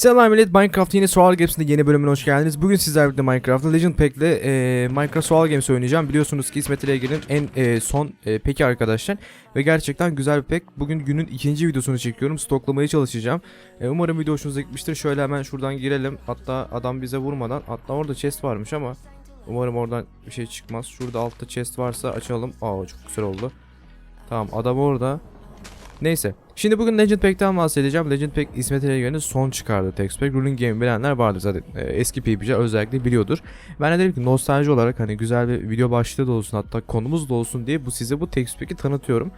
Selam millet Minecraft yeni Survival Games'in yeni bölümüne hoş geldiniz. Bugün sizlerle birlikte Minecraft'ta Legend Pack'le e, Minecraft Survival Games oynayacağım. Biliyorsunuz ki İsmet İlgil'in en e, son e, peki arkadaşlar. Ve gerçekten güzel bir pek. Bugün günün ikinci videosunu çekiyorum. Stoklamaya çalışacağım. E, umarım video hoşunuza gitmiştir. Şöyle hemen şuradan girelim. Hatta adam bize vurmadan. Hatta orada chest varmış ama. Umarım oradan bir şey çıkmaz. Şurada altta chest varsa açalım. Aa çok güzel oldu. Tamam adam orada. Neyse. Şimdi bugün Legend Pack'ten bahsedeceğim. Legend Pack İsmet İnegöl'ün son çıkardığı text pack. Ruling Game bilenler vardır zaten. Ee, eski PvP'ciler özellikle biliyordur. Ben de dedim ki nostalji olarak hani güzel bir video başlığı da olsun hatta konumuz da olsun diye bu size bu text pack'i tanıtıyorum.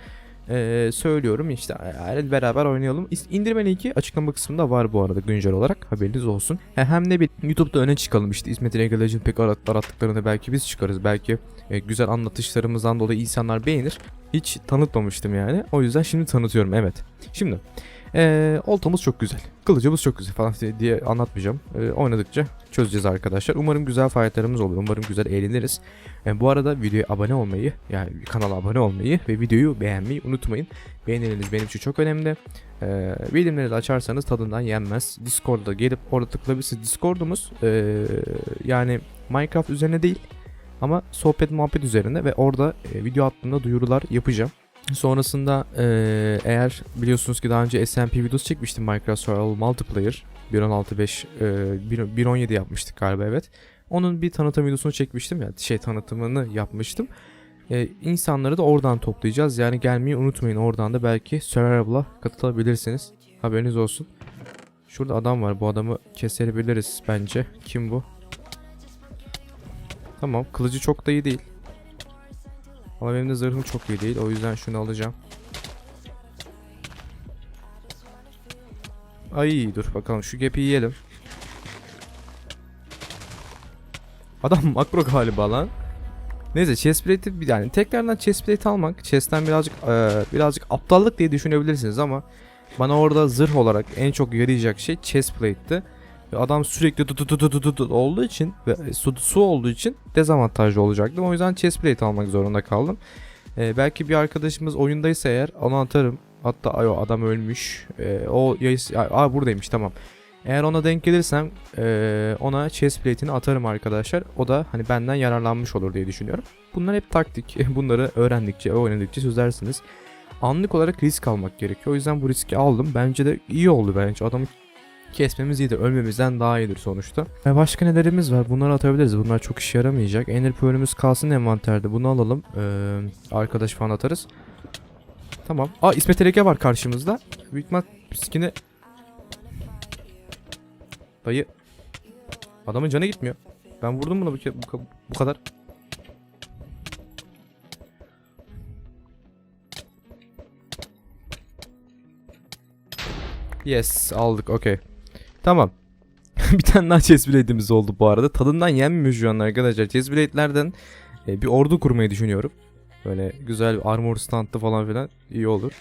Ee, söylüyorum işte yani beraber oynayalım. İndirme linki açıklama kısmında var bu arada güncel olarak haberiniz olsun. He- Hem de bir YouTube'da öne çıkalım işte İsmet İnegöl Legend arat- arattıklarında belki biz çıkarız. Belki e, güzel anlatışlarımızdan dolayı insanlar beğenir. Hiç tanıtmamıştım yani. O yüzden şimdi tanıtıyorum evet. Şimdi ee, oltamız çok güzel. Kılıcımız çok güzel falan diye- anlatmayacağım. Ee, oynadıkça çözeceğiz arkadaşlar. Umarım güzel fightlarımız olur. Umarım güzel eğleniriz. Ee, bu arada videoya abone olmayı yani kanala abone olmayı ve videoyu beğenmeyi unutmayın. Beğenileriniz benim için çok önemli. Ee, açarsanız tadından yenmez. Discord'da gelip orada tıklayabilirsiniz. Discord'umuz ee, yani Minecraft üzerine değil ama sohbet muhabbet üzerine ve orada e, video attığımda duyurular yapacağım. Sonrasında eğer biliyorsunuz ki daha önce SMP videosu çekmiştim Minecraft Survival Multiplayer 1.16.5 e, 1- 1.17 yapmıştık galiba evet. Onun bir tanıtım videosunu çekmiştim yani şey tanıtımını yapmıştım. E, insanları da oradan toplayacağız yani gelmeyi unutmayın oradan da belki Survival'a katılabilirsiniz. Haberiniz olsun. Şurada adam var bu adamı kesebiliriz bence. Kim bu? Tamam kılıcı çok da iyi değil. Ama benim de zırhım çok iyi değil. O yüzden şunu alacağım. Ay dur bakalım şu gap'i yiyelim. Adam makro galiba lan. Neyse chestplate'i yani tekrardan chestplate almak chest'ten birazcık eee, birazcık aptallık diye düşünebilirsiniz ama bana orada zırh olarak en çok yarayacak şey chestplate'ti. Ve adam sürekli tut tut tut tut olduğu için ve su, su olduğu için dezavantajlı olacaktım. O yüzden chestplate almak zorunda kaldım. Ee, belki bir arkadaşımız oyundaysa eğer onu atarım. Hatta ay o adam ölmüş. Ee, o yayıs aa buradaymış tamam. Eğer ona denk gelirsem ee, ona chestplate'ini atarım arkadaşlar. O da hani benden yararlanmış olur diye düşünüyorum. Bunlar hep taktik. Bunları öğrendikçe, oynadıkça çözersiniz. Anlık olarak risk almak gerekiyor. O yüzden bu riski aldım. Bence de iyi oldu bence. Adamı kesmemiz iyidir. Ölmemizden daha iyidir sonuçta. Ve başka nelerimiz var? Bunları atabiliriz. Bunlar çok işe yaramayacak. Ender Pearl'ümüz kalsın envanterde. Bunu alalım. Ee, arkadaş falan atarız. Tamam. Aa İsmet Ereke var karşımızda. Büyük ihtimal skin'i... Dayı. Adamın canı gitmiyor. Ben vurdum bunu bu, bu, bu kadar. Yes aldık okey. Tamam. bir tane daha chestplate'imiz oldu bu arada. Tadından yenmiyor şu an arkadaşlar. Chestplate'lerden e, bir ordu kurmayı düşünüyorum. Böyle güzel bir armor standı falan filan iyi olur.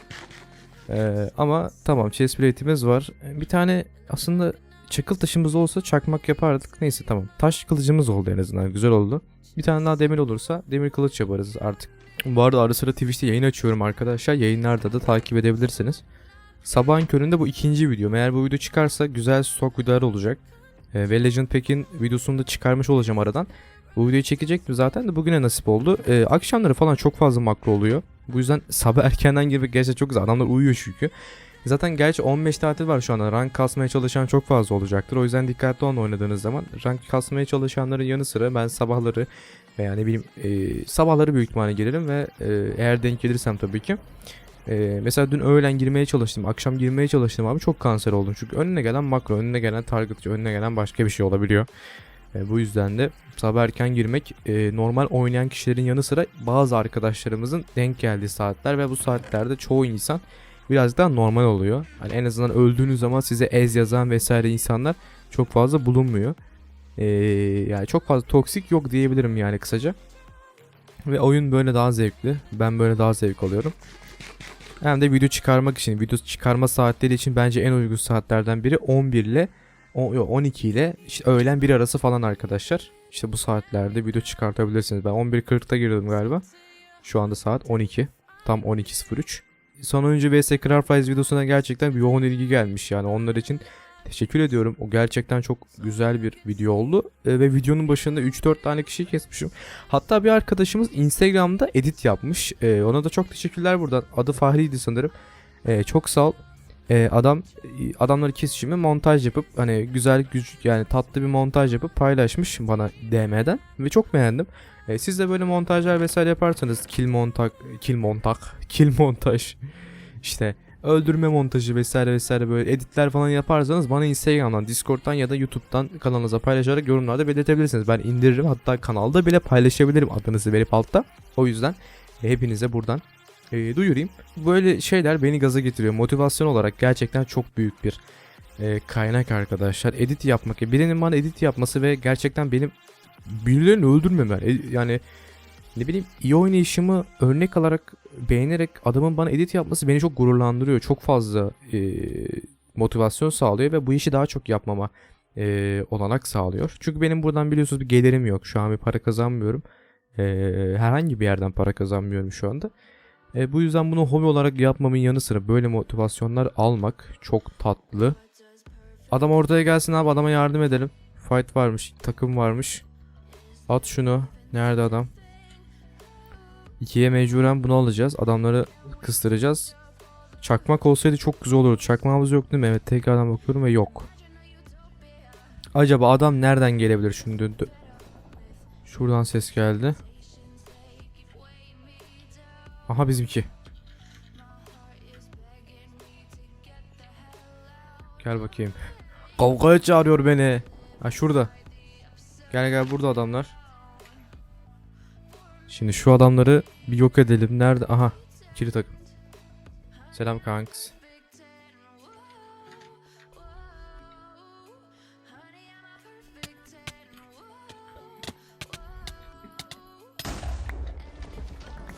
E, ama tamam chestplate'imiz var. E, Bir tane aslında çakıl taşımız olsa çakmak yapardık. Neyse tamam. Taş kılıcımız oldu en azından. Güzel oldu. Bir tane daha demir olursa demir kılıç yaparız artık. Bu arada ara sıra Twitch'te yayın açıyorum arkadaşlar. Yayınlarda da takip edebilirsiniz. Sabahın köründe bu ikinci video. Eğer bu video çıkarsa güzel stok videolar olacak. Ee, ve Legend Pack'in videosunu da çıkarmış olacağım aradan. Bu videoyu çekecektim zaten de bugüne nasip oldu. Ee, akşamları falan çok fazla makro oluyor. Bu yüzden sabah erkenden girmek gerçekten çok güzel. Adamlar uyuyor çünkü. Zaten gerçi 15 tatil var şu anda. Rank kasmaya çalışan çok fazla olacaktır. O yüzden dikkatli olun oynadığınız zaman. Rank kasmaya çalışanların yanı sıra ben sabahları veya ne bileyim e, sabahları büyük ihtimalle girerim ve e, eğer denk gelirsem tabii ki ee, mesela dün öğlen girmeye çalıştım, akşam girmeye çalıştım abi çok kanser oldum. Çünkü önüne gelen makro, önüne gelen target, önüne gelen başka bir şey olabiliyor. Ee, bu yüzden de sabah erken girmek e, normal oynayan kişilerin yanı sıra bazı arkadaşlarımızın denk geldiği saatler ve bu saatlerde çoğu insan biraz daha normal oluyor. Hani en azından öldüğünüz zaman size ez yazan vesaire insanlar çok fazla bulunmuyor. Ee, yani çok fazla toksik yok diyebilirim yani kısaca. Ve oyun böyle daha zevkli. Ben böyle daha zevk alıyorum. Hem de video çıkarmak için, video çıkarma saatleri için bence en uygun saatlerden biri 11 ile o- yo, 12 ile işte öğlen 1 arası falan arkadaşlar. İşte bu saatlerde video çıkartabilirsiniz. Ben 11.40'da girdim galiba. Şu anda saat 12. Tam 12.03. Sonuncu vs Craft Rise videosuna gerçekten bir yoğun ilgi gelmiş yani. Onlar için Teşekkür ediyorum. O gerçekten çok güzel bir video oldu. E, ve videonun başında 3-4 tane kişiyi kesmişim. Hatta bir arkadaşımız Instagram'da edit yapmış. E, ona da çok teşekkürler buradan. Adı Fahri'ydi sanırım. E, çok sağ ol. E, adam adamları kesişimi montaj yapıp hani güzel güç yani tatlı bir montaj yapıp paylaşmış bana DM'den ve çok beğendim. E, siz de böyle montajlar vesaire yaparsanız kill montaj, kill montaj, kill montaj işte öldürme montajı vesaire vesaire böyle editler falan yaparsanız bana Instagram'dan, Discord'dan ya da YouTube'dan kanalınıza paylaşarak yorumlarda belirtebilirsiniz. Ben indiririm hatta kanalda bile paylaşabilirim adınızı verip altta. O yüzden hepinize buradan e, duyurayım. Böyle şeyler beni gaza getiriyor. Motivasyon olarak gerçekten çok büyük bir e, kaynak arkadaşlar. Edit yapmak. Birinin bana edit yapması ve gerçekten benim birilerini öldürmemem. E, yani ne bileyim iyi oynayışımı örnek alarak beğenerek adamın bana edit yapması beni çok gururlandırıyor. Çok fazla e, motivasyon sağlıyor ve bu işi daha çok yapmama e, olanak sağlıyor. Çünkü benim buradan biliyorsunuz bir gelirim yok. Şu an bir para kazanmıyorum. E, herhangi bir yerden para kazanmıyorum şu anda. E, bu yüzden bunu hobi olarak yapmamın yanı sıra böyle motivasyonlar almak çok tatlı. Adam ortaya gelsin abi adama yardım edelim. Fight varmış, takım varmış. At şunu. Nerede adam? İkiye mecburen bunu alacağız. Adamları kıstıracağız. Çakmak olsaydı çok güzel olurdu. Çakmağımız yok değil mi? Evet tekrardan bakıyorum ve yok. Acaba adam nereden gelebilir şimdi? Şuradan ses geldi. Aha bizimki. Gel bakayım. Kavgaya çağırıyor beni. Ha şurada. Gel gel burada adamlar. Şimdi şu adamları bir yok edelim. Nerede? Aha. İkili takım. Selam kanks.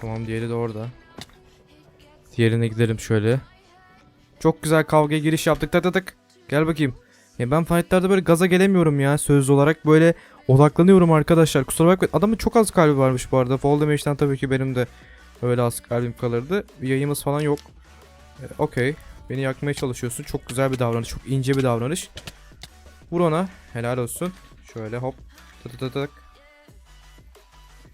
Tamam diğeri de orada. Diğerine gidelim şöyle. Çok güzel kavgaya giriş yaptık. Tak tak. Gel bakayım. Ya ben fightlarda böyle gaza gelemiyorum ya söz olarak böyle odaklanıyorum arkadaşlar. Kusura bakmayın. Adamın çok az kalbi varmış bu arada. Fall damage'den tabii ki benim de öyle az kalbim kalırdı. Yayımız falan yok. E, Okey. Beni yakmaya çalışıyorsun. Çok güzel bir davranış. Çok ince bir davranış. Vur ona. Helal olsun. Şöyle hop. Tık.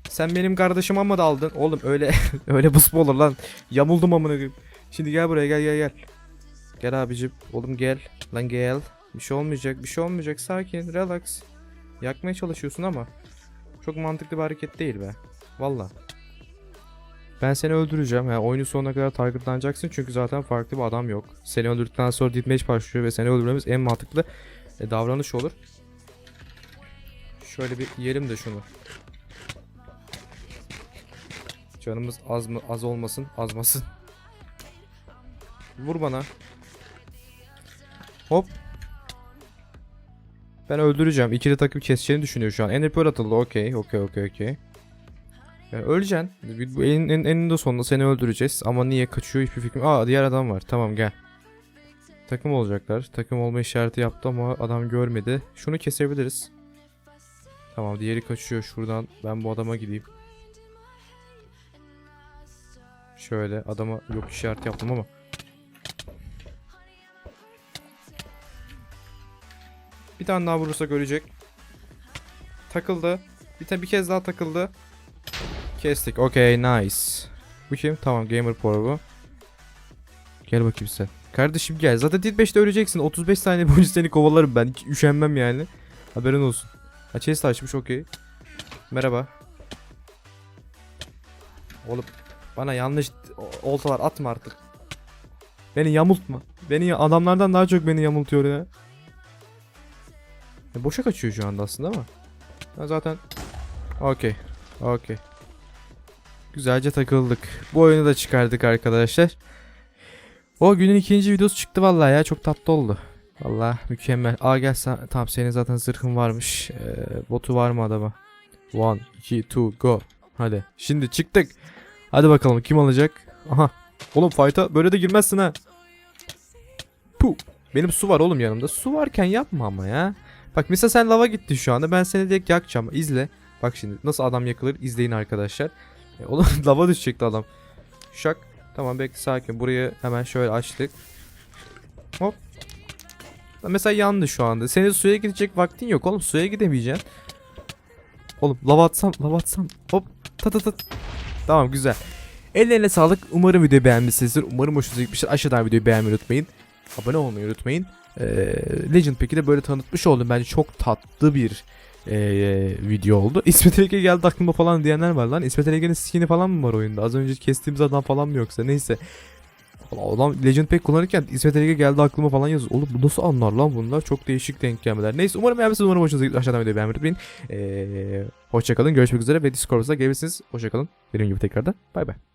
Sen benim kardeşim ama da aldın. Oğlum öyle öyle bus mu olur lan? Yamuldum amına. Şimdi gel buraya gel gel gel. Gel abicim. Oğlum gel. Lan gel. Bir şey olmayacak. Bir şey olmayacak. Sakin. Relax. Yakmaya çalışıyorsun ama. Çok mantıklı bir hareket değil be. Valla. Ben seni öldüreceğim. Yani oyunun sonuna kadar targetlanacaksın çünkü zaten farklı bir adam yok. Seni öldürdükten sonra deathmatch başlıyor ve seni öldürmemiz en mantıklı e, davranış olur. Şöyle bir yerim de şunu. Canımız az mı az olmasın, azmasın. Vur bana. Hop. Ben öldüreceğim. İkili takım keseceğini düşünüyor şu an. Enderpearl atıldı. Okey, okey, okey, okey. Yani öleceksin. Bu en, en, eninde sonunda seni öldüreceğiz. Ama niye kaçıyor hiçbir fikrim. Aa diğer adam var. Tamam gel. Takım olacaklar. Takım olma işareti yaptı ama adam görmedi. Şunu kesebiliriz. Tamam diğeri kaçıyor şuradan. Ben bu adama gideyim. Şöyle adama yok işareti yaptım ama. Bir tane daha vurursa görecek. Takıldı. Bir tane bir kez daha takıldı. Kestik. Okey nice. Bu kim? Tamam Gamer Pro. Gel bakayım sen. Kardeşim gel. Zaten Dead 5'te öleceksin. 35 saniye boyunca seni kovalarım ben. Hiç üşenmem yani. Haberin olsun. Ha chest açmış okey. Merhaba. Oğlum bana yanlış oltalar atma artık. Beni yamultma. Beni adamlardan daha çok beni yamultuyor ya. E, boşa kaçıyor şu anda aslında ama. Ben zaten okey. Okey. Güzelce takıldık. Bu oyunu da çıkardık arkadaşlar. O günün ikinci videosu çıktı vallahi ya çok tatlı oldu. Vallahi mükemmel. Aa gel sen, tamam senin zaten zırhın varmış. Ee, botu var mı adama? 1, 2, 2, go. Hadi. Şimdi çıktık. Hadi bakalım kim alacak? Aha. Oğlum fight'a böyle de girmezsin ha. Puh. Benim su var oğlum yanımda. Su varken yapma ama ya. Bak mesela sen lava gittin şu anda. Ben seni direkt yakacağım. İzle. Bak şimdi nasıl adam yakılır izleyin arkadaşlar. E, oğlum lava düşecekti adam. Şak. Tamam bekle sakin. Burayı hemen şöyle açtık. Hop. Mesela yandı şu anda. Senin suya gidecek vaktin yok oğlum. Suya gidemeyeceksin. Oğlum lava atsam lava atsam. Hop ta ta ta. Tamam güzel. Ellerine sağlık. Umarım videoyu beğenmişsinizdir. Umarım hoşunuza gitmiştir. Aşağıdan videoyu beğenmeyi unutmayın. Abone olmayı unutmayın. Ee, Legend peki de böyle tanıtmış oldum. Bence çok tatlı bir ee, video oldu. İsmet Ege geldi aklıma falan diyenler var lan. İsmet Ege'nin skin'i falan mı var oyunda? Az önce kestiğimiz adam falan mı yoksa? Neyse. Adam Legend Pack kullanırken İsmet Ege geldi aklıma falan yazıyor. Oğlum bu nasıl anlar lan bunlar? Çok değişik denk gelmeler. Neyse umarım beğenmişsiniz. Umarım hoşunuza gitti. Aşağıdan videoyu beğenmeyi unutmayın. Ee, hoşçakalın. Görüşmek üzere ve Discord'da gelebilirsiniz. Hoşçakalın. Benim gibi tekrardan. Bay bay.